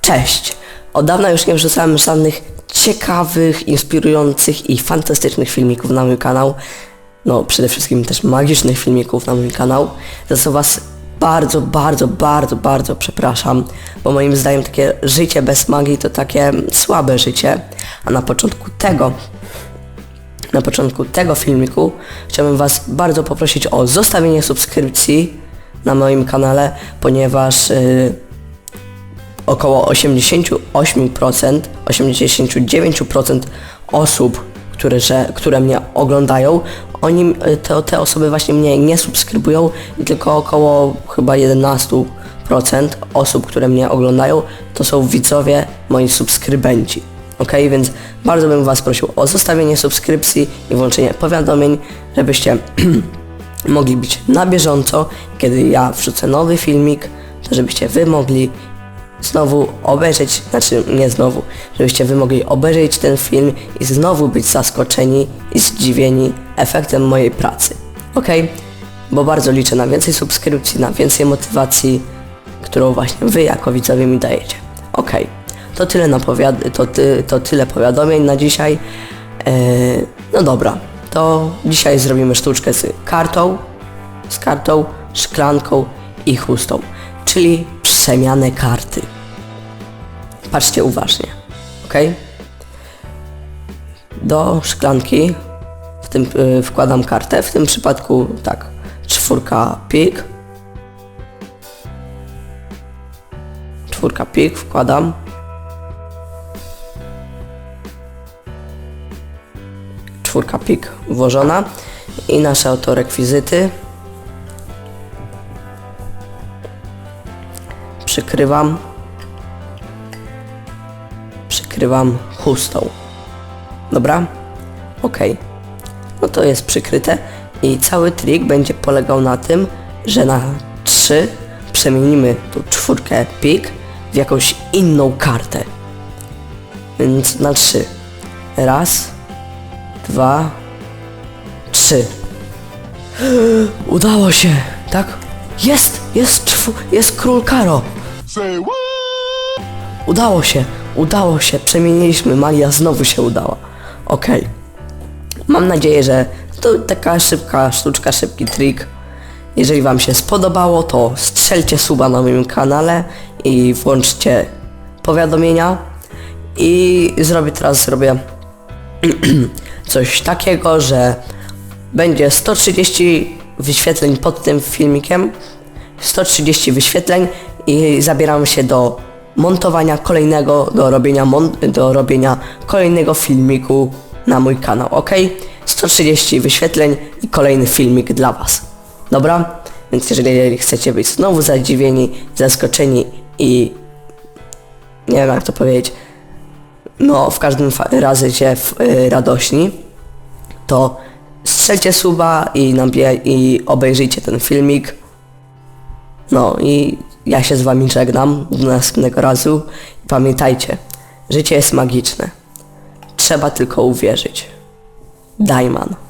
Cześć! Od dawna już nie wrzucałem żadnych ciekawych, inspirujących i fantastycznych filmików na mój kanał. No, przede wszystkim też magicznych filmików na mój kanał. Za co Was bardzo, bardzo, bardzo, bardzo przepraszam, bo moim zdaniem takie życie bez magii to takie słabe życie. A na początku tego na początku tego filmiku chciałbym Was bardzo poprosić o zostawienie subskrypcji na moim kanale, ponieważ yy, około 88%, 89% osób, które, że, które mnie oglądają, oni, y, to, te osoby właśnie mnie nie subskrybują i tylko około chyba 11% osób, które mnie oglądają, to są widzowie, moi subskrybenci. Ok, więc bardzo bym Was prosił o zostawienie subskrypcji i włączenie powiadomień, żebyście mogli być na bieżąco, kiedy ja wrzucę nowy filmik, to żebyście Wy mogli znowu obejrzeć, znaczy nie znowu, żebyście Wy mogli obejrzeć ten film i znowu być zaskoczeni i zdziwieni efektem mojej pracy. Ok, bo bardzo liczę na więcej subskrypcji, na więcej motywacji, którą właśnie Wy jako widzowie mi dajecie. Ok, to tyle, na powiad- to, ty- to tyle powiadomień na dzisiaj. Eee, no dobra, to dzisiaj zrobimy sztuczkę z kartą, z kartą, szklanką i chustą, czyli przemianę karty. Patrzcie uważnie, ok? Do szklanki w tym y, wkładam kartę, w tym przypadku tak, czwórka pik, czwórka pik wkładam, czwórka pik włożona i nasze oto rekwizyty. Przykrywam. Przykrywam chustą. Dobra? Ok. No to jest przykryte i cały trik będzie polegał na tym, że na 3 przemienimy tą czwórkę pik w jakąś inną kartę. Więc na 3. Raz, dwa, trzy. Udało się, tak? Jest, jest, jest król Karo. Udało się, udało się, przemieniliśmy, Malia znowu się udała. Okej. Mam nadzieję, że to taka szybka sztuczka, szybki trik. Jeżeli Wam się spodobało, to strzelcie suba na moim kanale i włączcie powiadomienia. I zrobię teraz, zrobię coś takiego, że będzie 130 wyświetleń pod tym filmikiem, 130 wyświetleń i zabieram się do montowania kolejnego, do robienia, do robienia kolejnego filmiku na mój kanał, ok? 130 wyświetleń i kolejny filmik dla Was. Dobra? Więc jeżeli chcecie być znowu zadziwieni, zaskoczeni i nie wiem jak to powiedzieć, no w każdym razie się y, radośni, to strzelcie suba i, i obejrzyjcie ten filmik. No i ja się z wami żegnam do następnego razu. Pamiętajcie, życie jest magiczne. Trzeba tylko uwierzyć. Dajman.